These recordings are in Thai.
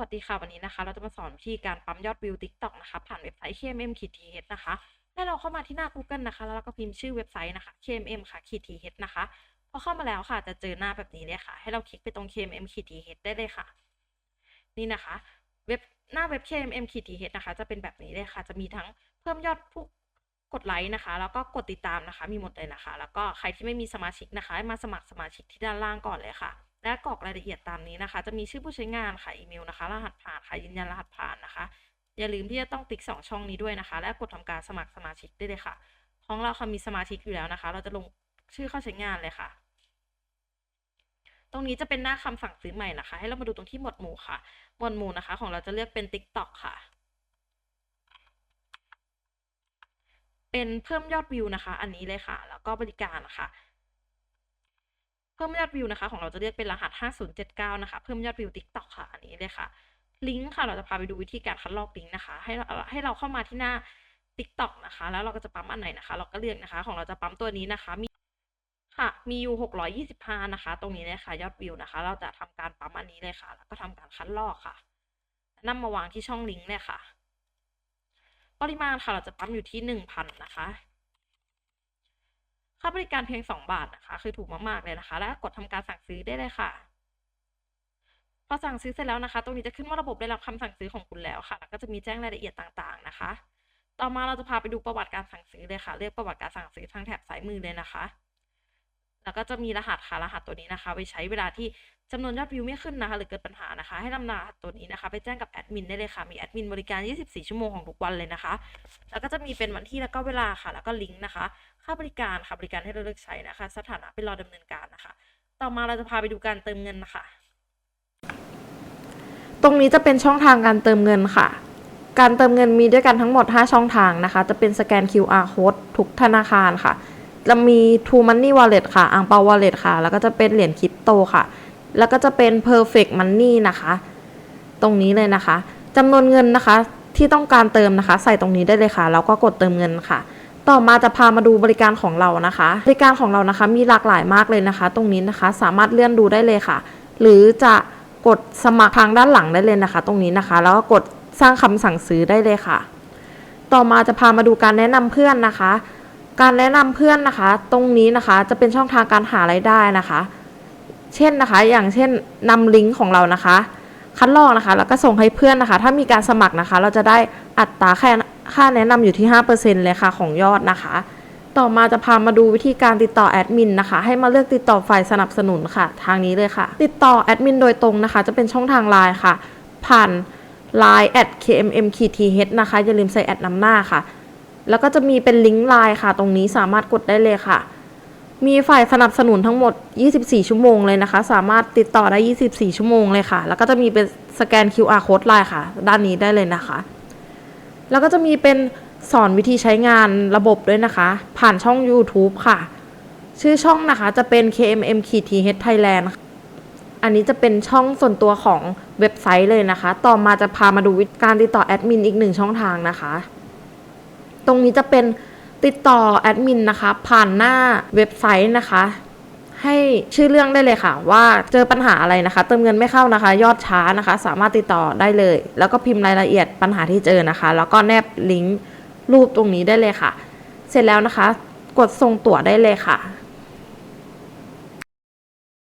วัสดีค่ะวันนี้นะคะ เราจะมาสอนวิธีการปั๊มยอดวิว TikTok นะคะผ่านเว็บไซต์ KMM th นะคะให้เราเข้ามาที่หน้า Google นะคะ แล้วเราก็พิมพ์ชื่อเว็บไซต์นะคะ KMM ค่ะ th นะคะพอเข้ามาแล้วค่ะจะเจอหน้าแบบนี้เลยค่ะ ให้เราคลิกไปตรง KMM th ได้เลยค่ะ นี่นะคะเว็บหน้าเว็บ KMM th นะคะ จะเป็นแบบนี้เลยค่ะ จะมีทั้งเพิ่มยอดผู้กดไลค์นะคะ แล้วก็กดติดตามนะคะ มีหมดเลยนะคะ แล้วก็ใครที่ไม่มีสมาชิกนะคะให้มาสมัครสมาชิกที่ด้านล่างก่อนเลยค่ะ และกรอกรายละเอียดตามนี้นะคะ จะมีชื่อผู้ใช้งานค่ะอีเมลนะคะ รหัสผ่านค่ะยืนยันรหัสผ่านนะคะ อย่าลืมที่จะต้องติ๊กสองช่องนี้ด้วยนะคะ และกดทำการสมัครสมาชิกได้เลยค่ะ ของเราค่ะมีสมาชิกอยู่แล้วนะคะ เราจะลงชื่อเข้าใช้งานเลยค่ะ ตรงนี้จะเป็นหน้าคำสั่งซื้อใหม่นะคะ ให้เรามาดูตรงที่หมวดหมู่ค่ะ หมวดหมู่นะคะ ของเราจะเลือกเป็น TikTok ค่ะ เป็นเพิ่มยอดวิวนะคะ อันนี้เลยค่ะ แล้วก็บริการนะคะ เพิ่มยอดวิวนะคะ ของเราจะเลือกเป็นรหัส 5079 นะคะ เพิ่มยอดวิว TikTok ค่ะ อันนี้เลยค่ะ ลิงก์ค่ะ เราจะพาไปดูวิธีการคัดลอกลิงก์นะคะ ให้ให้เราเข้ามาที่หน้า TikTok นะคะ แล้วเราก็จะปั๊มอันไหนนะคะ เราก็เลือกนะคะ ของเราจะปั๊มตัวนี้นะคะ มีค่ะ มีอยู่ 625 นะคะ ตรงนี้เลยค่ะ ยอดวิวนะคะ เราจะทำการปั๊มอันนี้เลยค่ะ แล้วก็ทำการคัดลอกค่ะนำมาวางที่ช่องลิงก์เนี่ยค่ะ ปริมาณค่ะ เราจะปั๊มอยู่ที่ 1,000 นะคะ ค่าบริการเพียง 2 บาทนะคะ คือถูกมากๆเลยนะคะ และกดทำการสั่งซื้อได้เลยค่ะ พอสั่งซื้อเสร็จแล้วนะคะ ตรงนี้จะขึ้นว่าระบบได้รับคำสั่งซื้อของคุณแล้วค่ะแล้วก็จะมีแจ้งรายละเอียดต่างๆนะคะ ต่อมาเราจะพาไปดูประวัติการสั่งซื้อเลยค่ะ เลือกประวัติการสั่งซื้อทางแถบซ้ายมือเลยนะคะ แล้วก็จะมีรหัสค่ะรหัสตัวนี้นะคะไว้ใช้เวลาที่จำนวนยอดวิวไม่ขึ้นนะคะ หรือเกิดปัญหานะคะ ให้นำรหัสตัวนี้นะคะ ไปแจ้งกับแอดมินได้เลยค่ะ มีแอดมินบริการ 24 ชั่วโมงของทุกวันเลยนะคะ แล้วก็จะมีเป็นวันที่แล้วก็เวลาค่ะ แล้วก็ลิงก์นะคะ ค่าบริการค่ะบริการให้เราเลือกใช้นะคะ สถานะเป็นรอดำเนินการนะคะ ต่อมาเราจะพาไปดูการเติมเงินนะคะ ตรงนี้จะเป็นช่องทางการเติมเงินค่ะ การเติมเงินมีด้วยกันทั้งหมด 5 ช่องทางนะคะ จะเป็นสแกน QR code ทุกธนาคารค่ะ จะมี True Money Wallet ค่ะอังเปา Wallet ค่ะ แล้วก็จะเป็นเหรียญคริปโตค่ะ แล้วก็จะเป็น Perfect Money นะคะ ตรงนี้เลยนะคะจำนวนเงินนะคะที่ต้องการเติมนะคะ ใส่ตรงนี้ได้เลยค่ะ แล้วก็กดเติมเงินค่ะ ต่อมาจะพามาดูบริการของเรานะคะ บริการของเรานะคะมีหลากหลายมากเลยนะคะ ตรงนี้นะคะสามารถเลื่อนดูได้เลยค่ะ หรือจะกดสมัครทางด้านหลังได้เลยนะคะ ตรงนี้นะคะ แล้วก็กดสร้างคำสั่งซื้อได้เลยค่ะ ต่อมาจะพามาดูการแนะนำเพื่อนนะคะ การแนะนำเพื่อนนะคะ ตรงนี้นะคะจะเป็นช่องทางการหารายได้นะคะ เช่นนะคะ อย่างเช่นนำลิงก์ของเรานะคะคัดลอกนะคะ แล้วก็ส่งให้เพื่อนนะคะ ถ้ามีการสมัครนะคะ เราจะได้อัตราค่า ค่าแนะนำอยู่ที่ 5%เลยค่ะของยอดนะคะ ต่อมาจะพามาดูวิธีการติดต่อแอดมินนะคะ ให้มาเลือกติดต่อฝ่ายสนับสนุนค่ะ ทางนี้เลยค่ะ ติดต่อแอดมินโดยตรงนะคะ จะเป็นช่องทางไลน์ค่ะ ผ่าน line at kmm th นะคะ อย่าลืมใส่แอดนำหน้าค่ะ แล้วก็จะมีเป็นลิงก์ไลน์ค่ะ ตรงนี้สามารถกดได้เลยค่ะ มีฝ่ายสนับสนุนทั้งหมด 24 ชั่วโมงเลยนะคะ สามารถติดต่อได้ 24 ชั่วโมงเลยค่ะ แล้วก็จะมีเป็นสแกน QR code ไลน์ค่ะ ด้านนี้ได้เลยนะคะ แล้วก็จะมีเป็นสอนวิธีใช้งานระบบด้วยนะคะ ผ่านช่อง YouTube ค่ะ ชื่อช่องนะคะจะเป็น KMM th Thailand อันนี้จะเป็นช่องส่วนตัวของเว็บไซต์เลยนะคะ ต่อมาจะพามาดูวิธีการติดต่อแอดมินอีกหนึ่งช่องทางนะคะ ตรงนี้จะเป็นติดต่อแอดมินนะคะ ผ่านหน้าเว็บไซต์นะคะ ให้ชื่อเรื่องได้เลยค่ะ ว่าเจอปัญหาอะไรนะคะ เติมเงินไม่เข้านะคะ ยอดช้านะคะ สามารถติดต่อได้เลย แล้วก็พิมพ์รายละเอียดปัญหาที่เจอนะคะ แล้วก็แนบลิงก์รูปตรงนี้ได้เลยค่ะ เสร็จแล้วนะคะ กดส่งตั๋วได้เลยค่ะ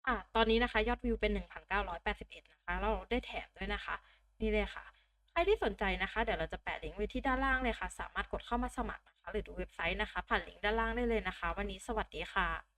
อะตอนนี้นะคะ ยอดวิวเป็น 1,981 นะคะ เราได้แถมด้วยนะคะ นี่เลยค่ะ ใครที่สนใจนะคะ เดี๋ยวเราจะแปะลิงก์ไว้ที่ด้านล่างเลยค่ะ สามารถกดเข้ามาสมัครนะคะ หรือดูเว็บไซต์นะคะ ผ่านลิงก์ด้านล่างได้เลยนะคะ วันนี้สวัสดีค่ะ